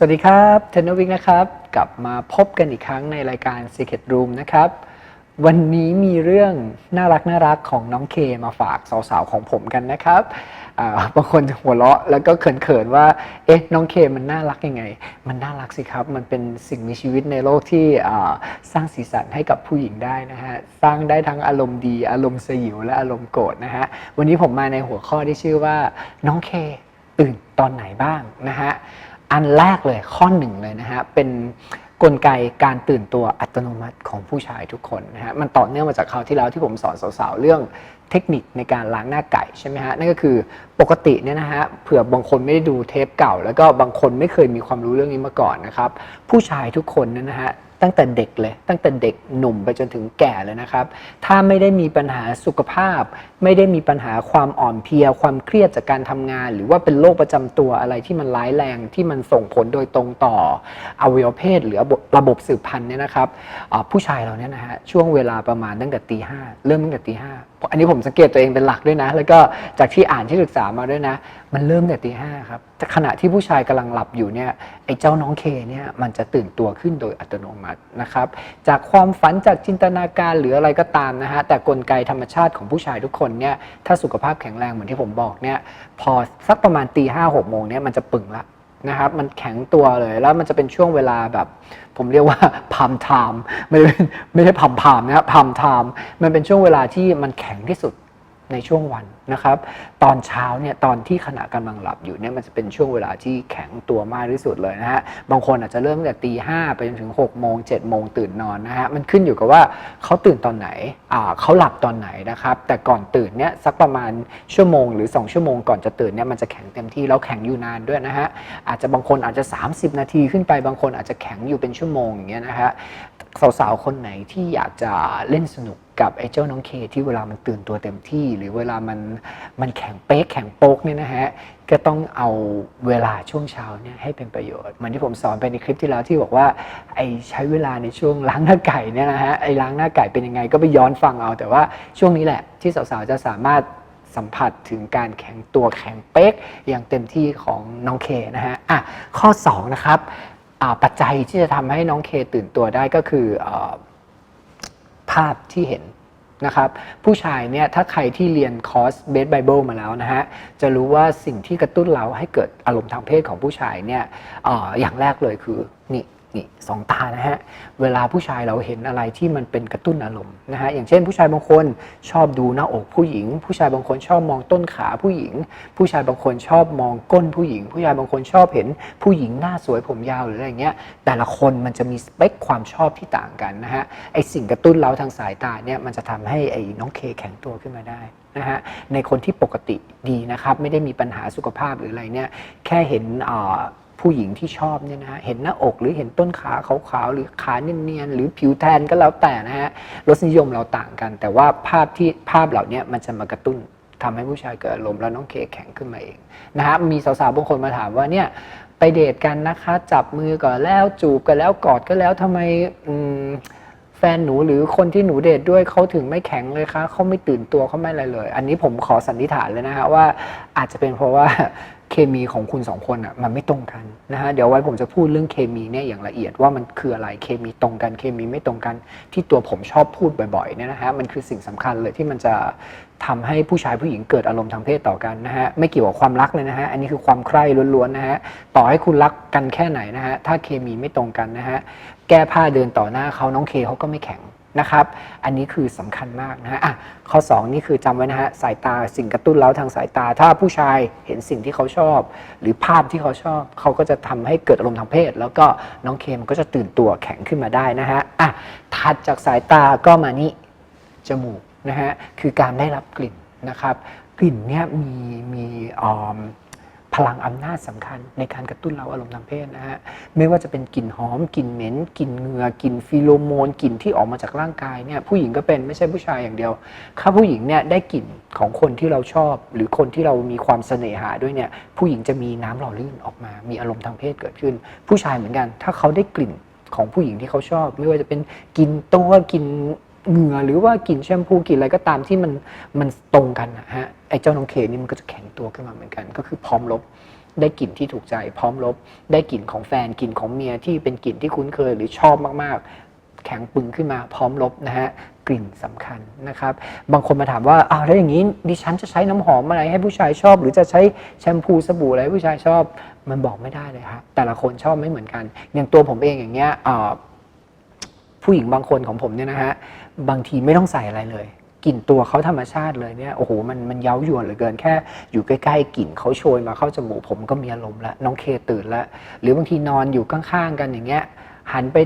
สวัสดีครับเทนนวิกนะครับ กลับมาพบกันอีกครั้งในรายการ Secret Room นะครับ วันนี้มีเรื่องน่ารักน่ารักของน้องเคมาฝากสาวๆของผมกันนะครับบางคนหัวเราะแล้วก็เขินๆว่า เอ๊ะ น้องเคมันน่ารักยังไง มันน่ารักสิครับ มันเป็นสิ่งมีชีวิตในโลกที่สร้างสีสันให้กับผู้หญิงได้นะฮะ สร้างได้ทั้งอารมณ์ดี อารมณ์สยิวและอารมณ์โกรธนะฮะ วันนี้ผมมาในหัวข้อที่ชื่อว่า น้องเคตื่นตอนไหนบ้างนะฮะ อันแรกเลยข้อหนึ่งเลยนะฮะเป็นกลไกการตื่นตัวอัตโนมัติของผู้ชายทุกคนนะฮะมันต่อเนื่องมาจากคราวที่แล้วที่ผมสอนสาวๆเรื่องเทคนิคในการล้างหน้าไก่ใช่ไหมฮะนั่นก็คือปกติเนี่ยนะฮะเผื่อบางคนไม่ได้ดูเทปเก่า แล้วก็บางคนไม่เคยมีความรู้เรื่องนี้มาก่อนนะครับผู้ชายทุกคนเนี่ยนะฮะ ตั้งแต่เด็กเลย ตั้งแต่เด็กหนุ่มไปจนถึงแก่เลยนะครับ ถ้าไม่ได้มีปัญหาสุขภาพ ไม่ได้มีปัญหาความอ่อนเพลีย ความเครียดจากการทำงาน หรือว่าเป็นโรคประจำตัวอะไรที่มันร้ายแรงที่มันส่งผลโดยตรงต่ออวัยวะเพศหรือระบบสืบพันธุ์เนี่ยนะครับผู้ชายเราเนี่ยนะฮะช่วงเวลาประมาณตั้งแต่ตีห้าเริ่มตั้งแต่ตีห้าอันนี้ผมสังเกตตัวเองเป็นหลักด้วยนะ แล้วก็จากที่อ่านที่ศึกษามาด้วยนะ มันเริ่มแต่ตีห้าครับขณะที่ผู้ชายกำลังหลับอยู่เนี่ยไอ้เจ้าน้องเคเนี่ยมันจะตื่นตัวขึ้นโดยอัตโนมัตินะครับ จากความฝันจากจินตนาการหรืออะไรก็ตามนะฮะแต่กลไกธรรมชาติของผู้ชายทุกคนเนี่ยถ้าสุขภาพแข็งแรงเหมือนที่ผมบอกเนี่ยพอสักประมาณตีห้าหกโมงเนี่ยมันจะปึงละนะครับมันแข็งตัวเลยแล้วมันจะเป็นช่วงเวลาแบบ ผมเรียกว่าพามไทม์ไม่ได้ไม่ใช่พามพามนะครับพามไทม์มันเป็นช่วงเวลาที่มันแข็งที่สุด ในช่วงวันนะครับ ตอนเช้าเนี่ยตอนที่ขณะกำลังหลับอยู่เนี่ยมันจะเป็นช่วงเวลาที่แข็งตัวมากที่สุดเลยนะฮะบางคนอาจจะเริ่มตั้งแต่ตีห้าไปจนถึง6กโมงเจ็ดโมงตื่นนอนนะฮะมันขึ้นอยู่กับว่าเขาตื่นตอนไหนอ่าเขาหลับตอนไหนนะครับ แต่ก่อนตื่นเนี่ยสักประมาณชั่วโมงหรือ 2 ชั่วโมงก่อนจะตื่นเนี่ยมันจะแข็งเต็มที่แล้วแข็งอยู่นานด้วยนะฮะอาจจะบางคนอาจจะ 30 นาทีขึ้นไปบางคนอาจจะแข็งอยู่เป็นชั่วโมงอย่างเงี้ยนะฮะสาวๆคนไหนที่อยากจะเล่นสนุก กับไอ้เจ้าน้องเคที่เวลามันตื่นตัวเต็มที่ หรือเวลามันมันแข็งเป๊กแข็งโป๊กเนี่ยนะฮะก็ต้องเอาเวลาช่วงเช้าเนี่ยให้เป็นประโยชน์เหมือนที่ผมสอนไปในคลิปที่แล้วที่บอกว่าไอ้ใช้เวลาในช่วงล้างหน้าไก่เนี่ยนะฮะไอ้ล้างหน้าไก่เป็นยังไงก็ไปย้อนฟังเอา แต่ว่าช่วงนี้แหละที่สาวๆจะสามารถสัมผัสถึงการแข็งตัวแข็งเป๊กอย่างเต็มที่ของน้องเคนะฮะอะข้อสองนะครับอ่าปัจจัยที่จะทำให้น้องเคตื่นตัวได้ก็คืออ ภาพที่เห็นนะครับผู้ชายเนี่ยถ้าใครที่เรียนคอร์สเบสไบเบิลมาแล้วนะฮะจะรู้ว่าสิ่งที่กระตุ้นเราให้เกิดอารมณ์ทางเพศของผู้ชายเนี่ยอออย่างแรกเลยคือนี่ นี่สองตานะฮะ เวลาผู้ชายเราเห็นอะไรที่มันเป็นกระตุ้นอารมณ์นะฮะ อย่างเช่น ผู้ชายบางคนชอบดูหน้าอกผู้หญิง ผู้ชายบางคนชอบมองต้นขาผู้หญิง ผู้ชายบางคนชอบมองก้นผู้หญิง ผู้ชายบางคนชอบเห็นผู้หญิงหน้าสวยผมยาวหรืออะไรเงี้ย แต่ละคนมันจะมีสเปคความชอบที่ต่างกันนะฮะ ไอสิ่งกระตุ้นเราทางสายตาเนี่ยมันจะทำให้ไอ้น้องเคแข็งตัวขึ้นมาได้นะฮะ ในคนที่ปกติดีนะครับ ไม่ได้มีปัญหาสุขภาพหรืออะไรเนี่ย แค่เห็นอ่า ผู้หญิงที่ชอบเนี่ยนะฮะเห็นหน้าอกหรือเห็นต้นขาขาวๆหรือขาเนียนๆหรือผิวแทนก็แล้วแต่นะฮะรสนิยมเราต่างกัน แต่ว่าภาพที่ภาพเหล่านี้มันจะมากระตุ้นทำให้ผู้ชายเกิดอารมณ์แล้วน้องเคแข็งขึ้นมาเองนะฮะมีสาวๆบางคนมาถามว่าเนี่ยไปเดทกันนะคะ จับมือก่อนแล้วจูบกันแล้วกอดก็แล้วทำไมมแฟนหนูหรือคนที่หนูเดทด้วยเขาถึงไม่แข็งเลยคะเขาไม่ตื่นตัวเขาไม่อะไรเลย อันนี้ผมขอสันนิษฐานเลยนะฮะว่าอาจจะเป็นเพราะว่า เคมีของคุณสองคนอะมันไม่ตรงกันนะฮะเดี๋ยวไว้ผมจะพูดเรื่องเคมีเนี่ยอย่างละเอียดว่ามันคืออะไรเคมีตรงกันเคมีไม่ตรงกัน ที่ตัวผมชอบพูดบ่อยๆเนี่ยนะฮะมันคือสิ่งสำคัญเลยที่มันจะทำให้ผู้ชายผู้หญิงเกิดอารมณ์ทางเพศต่อกันนะฮะไม่เกี่ยวกับความรักเลยนะฮะอันนี้คือความใคร่ล้วนๆนะฮะต่อให้คุณรักกันแค่ไหนนะฮะถ้าเคมีไม่ตรงกันนะฮะแก้ผ้าเดินต่อหน้าเขาน้องเคเขาก็ไม่แข็ง นะครับ อันนี้คือสำคัญมากนะฮะข้อ 2 นี่คือจำไว้นะฮะสายตาสิ่งกระตุ้นเร้าทางสายตา ถ้าผู้ชายเห็นสิ่งที่เขาชอบ หรือภาพที่เขาชอบ เขาก็จะทำให้เกิดอารมณ์ทางเพศ แล้วก็น้องเคมก็จะตื่นตัวแข็งขึ้นมาได้นะฮะอะถัดจากสายตาก็มานี่จมูกนะฮะคือการได้รับกลิ่นนะครับ กลิ่นเนี่ยมีมีออม พลังอำนาจสำคัญในการกระตุ้นเราอารมณ์ทางเพศนะฮะไม่ว่าจะเป็นกลิ่นหอมกลิ่นเหม็นกลิ่นเหงื่อกลิ่นฟีโรโมนกลิ่นที่ออกมาจากร่างกายเนี่ยผู้หญิงก็เป็นไม่ใช่ผู้ชายอย่างเดียวถ้าผู้หญิงเนี่ยได้กลิ่นของคนที่เราชอบ หรือคนที่เรามีความเสน่หาด้วยเนี่ยผู้หญิงจะมีน้ำหล่อลื่นออกมา มีอารมณ์ทางเพศเกิดขึ้น ผู้ชายเหมือนกัน ถ้าเขาได้กลิ่นของผู้หญิงที่เขาชอบ ไม่ว่าจะเป็นกลิ่นตัวกลิ่น เหงื่อหรือว่ากลิ่นแชมพูกลิ่นอะไรก็ตามที่มันมันตรงกันนะฮะไอ้เจ้าน้องเคนี่มันก็จะแข็งตัวขึ้นมาเหมือนกัน ก็คือพร้อมรบได้กลิ่นที่ถูกใจ พร้อมลบได้กลิ่นของแฟนกลิ่นของเมียที่เป็นกลิ่นที่คุ้นเคยหรือชอบมากๆ แข็งปึงขึ้นมาพร้อมลบนะฮะกลิ่นสำคัญนะครับ บางคนมาถามว่าอ้าวแล้วอย่างนี้ดิฉันจะใช้น้ำหอมอะไรให้ผู้ชายชอบ หรือจะใช้แชมพูสบู่อะไรให้ผู้ชายชอบมันบอกไม่ได้เลยครับแต่ละคนชอบไม่เหมือนกัน อย่างตัวผมเองอย่างเงี้ยอ่า ผู้หญิงบางคนของผมเนี่ยนะฮะบางทีไม่ต้องใส่อะไรเลยกลิ่นตัวเขาธรรมชาติเลยเนี่ยโอ้โหมันมันเย้ายวนเหลือเกินแค่อยู่ใกล้ๆกลิ่นเขาโชยมาเข้าจมูกผมก็มีอารมณ์ล้วน้องเคตื่นล้วหรือบางทีนอนอยู่ข้างๆกันอย่างเงี้ยหันไป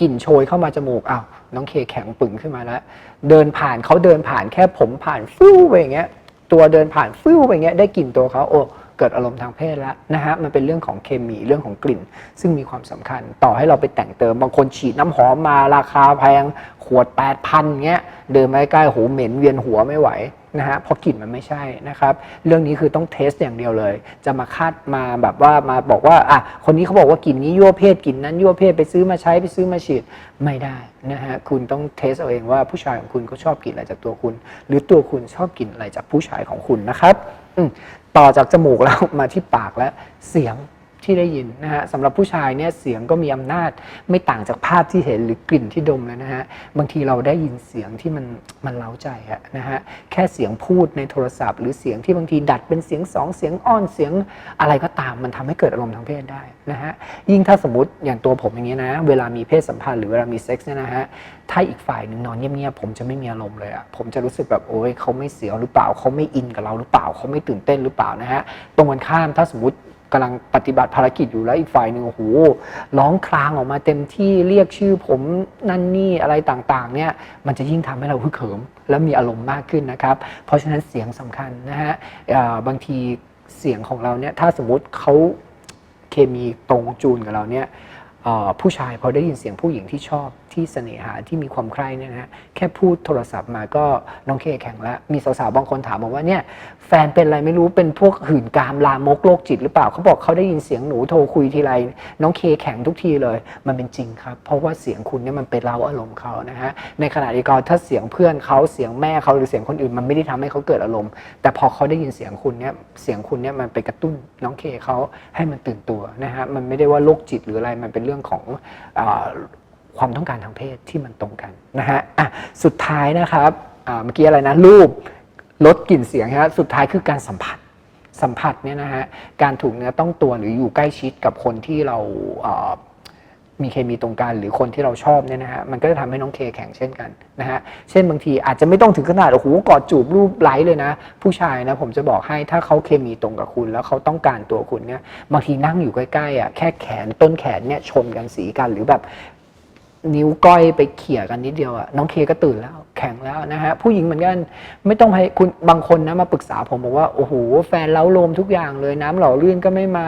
กลิ่นโชยเข้ามาจมูกอ้าวน้องเคแข็งปึงขึ้นมาแล้ว เดินผ่านเขาเดินผ่านแค่ผมผ่านฟิวไปอย่างเงี้ยตัวเดินผ่านฟิวไปอย่างเงี้ยได้กลิ่นตัวเขาโอ้ เกิดอารมณ์ทางเพศแล้วนะฮะมันเป็นเรื่องของเคมีเรื่องของกลิ่น ซึ่งมีความสำคัญ ต่อให้เราไปแต่งเติมบางคนฉีดน้ำหอมมาราคาแพงขวด 8,000เงี้ยเดินมาใกล้ๆโหเหม็นเวียนหัวไม่ไหวนะฮะเพราะกลิ่นมันไม่ใช่นะครับ เรื่องนี้คือต้องเทสอย่างเดียวเลย จะมาคาดมาแบบว่ามาบอกว่าอะคนนี้เขาบอกว่ากลิ่นนี้ยั่วเพศกลิ่นนั้นยั่วเพศไปซื้อมาใช้ไปซื้อมาฉีดไม่ได้นะฮะคุณต้องเทสเอาเองว่าผู้ชายของคุณเขาชอบกลิ่นอะไรจากตัวคุณ หรือตัวคุณชอบกลิ่นอะไรจากผู้ชายของคุณนะครับอืม ต่อจากจมูกแล้วมาที่ปากแล้วเสียง ที่ได้ยินนะฮะสำหรับผู้ชายเนี่ยเสียงก็มีอำนาจไม่ต่างจากภาพที่เห็นหรือกลิ่นที่ดมเลยนะฮะบางทีเราได้ยินเสียงที่มันมันเล้าใจอะนะฮะแค่เสียงพูดในโทรศัพท์ หรือเสียงที่บางทีดัดเป็นเสียงสองเสียงอ้อนเสียงอะไรก็ตามมันทำให้เกิดอารมณ์ทางเพศได้นะฮะยิ่งถ้าสมมติอย่างตัวผมอย่างนี้ยนะเวลามีเพศสัมพันธ์หรือเวลามีเซ็กซ์เนี่ยนะฮะถ้าอีกฝ่ายหนึ่งนอนเงียบๆผมจะไม่มีอารมณ์เลยอะผมจะรู้สึกแบบโอ้ยเขาไม่เสียวหรือเปล่าเขาไม่อินกับเราหรือเปล่าเขาไม่ตื่นเต้นหรือเปล่านะฮะตรงกันข้ามถ้าสมมติ กำลังปฏิบัติภารกิจอยู่แล้วอีกฝ่ายหนึ่งโอ้โหร้องครางออกมาเต็มที่เรียกชื่อผมนั่นนี่อะไรต่างๆเนี่ยมันจะยิ่งทำให้เราฮึกเหิม และมีอารมณ์มากขึ้นนะครับ เพราะฉะนั้นเสียงสำคัญนะฮะบางทีเสียงของเราเนี่ยถ้าสมมติเขาเคมีตรงจูนกับเราเนี่ยผู้ชายพอได้ยินเสียงผู้หญิงที่ชอบที่เสน่หาที่มีความใคร่เนี่ยนะฮะแค่พูดโทรศัพท์มาก็น้องเคแข็งแล้ว มีสาวๆบางคนถามบอกว่าเนี่ยแฟนเป็นอะไรไม่รู้เป็นพวกหื่นกามลามกโรคจิตหรือเปล่าเขาบอกเขาได้ยินเสียงหนูโทรคุยทีไรน้องเคแข็งทุกทีเลย มันเป็นจริงครับ เพราะว่าเสียงคุณเนี่ยมันไปเล้าอารมณ์เขานะฮะในขณะเดียวกันถ้าเสียงเพื่อนเขาเสียงแม่เขาหรือเสียงคนอื่นมันไม่ได้ทำให้เขาเกิดอารมณ์ แต่พอเขาได้ยินเสียงคุณเนี่ยเสียงคุณเนี่ยมันไปกระตุ้นน้องเคเขาให้มันตื่นตัวนะฮะมันไม่ได้ว่าโรคจิตหรืออะไรมันเป็นเรื่องของ ความต้องการทางเพศที่มันตรงกันนะฮะอะสุดท้ายนะครับเมื่อกี้อะไรนะรูปลดกลิ่นเสียงฮะสุดท้ายคือการสัมผัสสัมผัสเนี่ยนะฮะการถูกเนื้อต้องตัวหรืออยู่ใกล้ชิดกับคนที่เรามีเคมีตรงกันหรือคนที่เราชอบเนี่ยนะฮะมันก็จะทำให้น้องเคแข็งเช่นกันนะฮะเช่นบางทีอาจจะไม่ต้องถึงขนาดโอ้โหกอดจูบรูปไล้เลยนะ ผู้ชายนะผมจะบอกให้ถ้าเขาเคมีตรงกับคุณ แล้วเขาต้องการตัวคุณเนี่ยบางทีนั่งอยู่ใกล้ๆอะแค่แขนต้นแขนเนี่ยชนกันสีกันหรือแบบ นิ้วก้อยไปเขี่ยกันนิดเดียวอะน้องเคก็ตื่นแล้ว แข็งแล้วนะฮะผู้หญิงเหมือนกันไม่ต้องให้คุณบางคนนะมาปรึกษาผมบอกว่าโอ้โหแฟนเล้าลมทุกอย่างเลย น้ำหล่อลื่นก็ไม่มา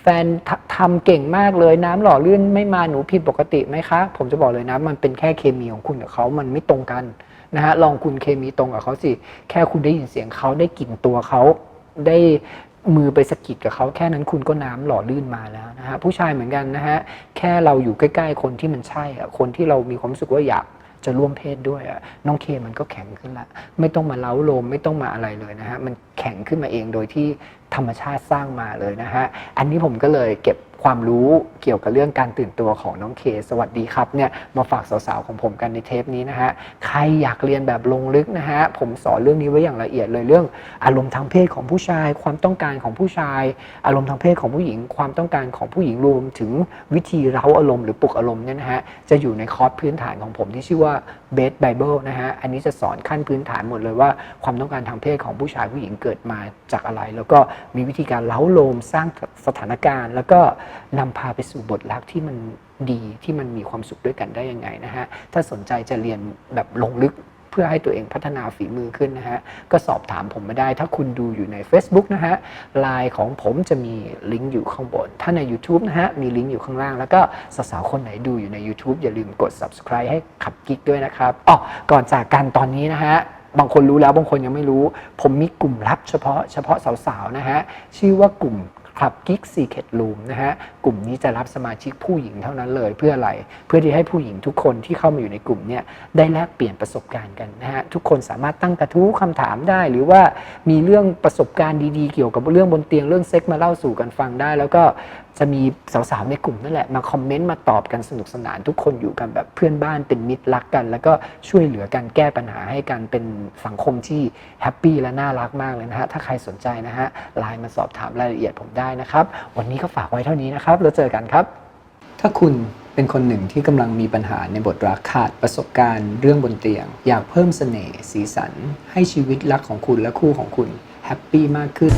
แฟนททำเก่งมากเลย น้ำหล่อลื่นไม่มาหนูผิดปกติไหมคะ ผมจะบอกเลยนะมันเป็นแค่เคมีของคุณกับเขามันไม่ตรงกันนะฮะลองคุณเคมีตรงกับเขาสิแค่คุณได้ยินเสียงเขาได้กลิ่นตัวเขาได้ มือไปสะกิดกับเขาแค่นั้นคุณก็น้ำหล่อลื่นมาแล้วนะฮะผู้ชายเหมือนกันนะฮะแค่เราอยู่ใกล้ๆคนที่มันใช่อะคนที่เรามีความรู้สึกว่าอยากจะร่วมเพศด้วยอะน้องเคมันก็แข็งขึ้นละ ไม่ต้องมาเล้าโลมไม่ต้องมาอะไรเลยนะฮะมันแข็งขึ้นมาเองโดยที่ธรรมชาติสร้างมาเลยนะฮะอันนี้ผมก็เลยเก็บ ความรู้เกี่ยวกับเรื่องการตื่นตัวของน้องเคสวัสดีครับเนี่ยมาฝากสาวๆของผมกันในเทปนี้นะฮะใครอยากเรียนแบบลงลึกนะฮะผมสอนเรื่องนี้ไว้อย่างละเอียดเลยเรื่อง อารมณ์ทางเพศของผู้ชาย ความต้องการของผู้ชาย อารมณ์ทางเพศของผู้หญิง ความต้องการของผู้หญิงรวมถึงวิธีเร้าอารมณ์หรือปลุกอารมณ์เนี่ยนะฮะจะอยู่ในคอร์สพื้นฐานของผมที่ชื่อว่า Base Bible นะฮะอันนี้จะสอนขั้นพื้นฐานหมดเลยว่า ความต้องการทางเพศของผู้ชายผู้หญิงเกิดมาจากอะไร แล้วก็มีวิธีการเล้าลมสร้างสถานการณ์ แล้วก็นำพาไปสู่บทรักที่มันดีที่มันมีความสุขด้วยกันได้ยังไงนะฮะ ถ้าสนใจจะเรียนแบบลงลึกเพื่อให้ตัวเองพัฒนาฝีมือขึ้นนะฮะ ก็สอบถามผมมาได้ ถ้าคุณดูอยู่ใน Facebook นะฮะไลน์ของผมจะมีลิงก์อยู่ข้างบน ถ้าใน YouTube นะฮะ มีลิงก์อยู่ข้างล่าง แล้วก็สาวๆคนไหนดูอยู่ใน YouTube อย่าลืมกด subscribe ให้ขับกิ๊กด้วยนะครับอ๋อก่อนจากกันตอนนี้นะฮะบางคนรู้แล้วบางคนยังไม่รู้ ผมมีกลุ่มลับเฉพาะเฉพาะสาวๆนะฮะ ชื่อว่ากลุ่ม คลับกิ๊กซีเคทรูมนะฮะกลุ่มนี้จะรับสมาชิกผู้หญิงเท่านั้นเลยเพื่ออะไร เพื่อที่ให้ผู้หญิงทุกคนที่เข้ามาอยู่ในกลุ่มเนี่ยได้แลกเปลี่ยนประสบการณ์กันนะฮะทุกคนสามารถตั้งกระทู้คำถามได้ หรือว่ามีเรื่องประสบการณ์ดีๆ เกี่ยวกับเรื่องบนเตียงเรื่องเซ็กมาเล่าสู่กันฟังได้ แล้วก็จะมีสาวๆในกลุ่มนั่นแหละมาคอมเมนต์มาตอบกันสนุกสนานทุกคนอยู่กันแบบเพื่อนบ้านเป็นมิตรรักกัน แล้วก็ช่วยเหลือกันแก้ปัญหาให้กันเป็นสังคมที่แฮปปี้และน่ารักมากเลยนะฮะถ้าใครสนใจนะฮะไลน์มาสอบถามรายละเอียดผมได้นะครับ วันนี้ก็ฝากไว้เท่านี้นะครับแล้วเจอกันครับ ถ้าคุณเป็นคนหนึ่งที่กำลังมีปัญหาในบทรักขาดประสบการณ์เรื่องบนเตียง อยากเพิ่มเสน่ห์สีสัน ให้ชีวิตรักของคุณและคู่ของคุณแฮปปี้มากขึ้น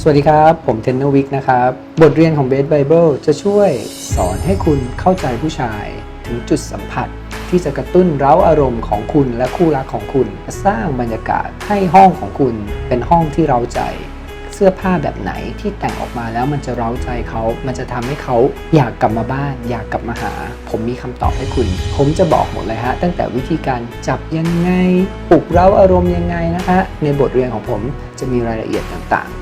สวัสดีครับ ผมเทนเนอร์วิกนะครับ บทเรียนของเบสไบเบิลจะช่วยสอนให้คุณเข้าใจผู้ชายถึงจุดสัมผัส ที่จะกระตุ้นเร้าอารมณ์ของคุณและคู่รักของคุณ สร้างบรรยากาศให้ห้องของคุณเป็นห้องที่เร้าใจ เสื้อผ้าแบบไหนที่แต่งออกมาแล้วมันจะเร้าใจเขา มันจะทำให้เขาอยากกลับมาบ้าน อยากกลับมาหา ผมมีคำตอบให้คุณ ผมจะบอกหมดเลยฮะ ตั้งแต่วิธีการจับยังไง ปลุกเร้าอารมณ์ยังไงนะฮะ ในบทเรียนของผมจะมีรายละเอียดต่างๆ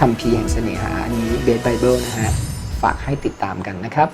คัมภีร์แห่งเสน่หาอันนี้เบสไบเบิลนะฮะ ฝากให้ติดตามกันนะครับ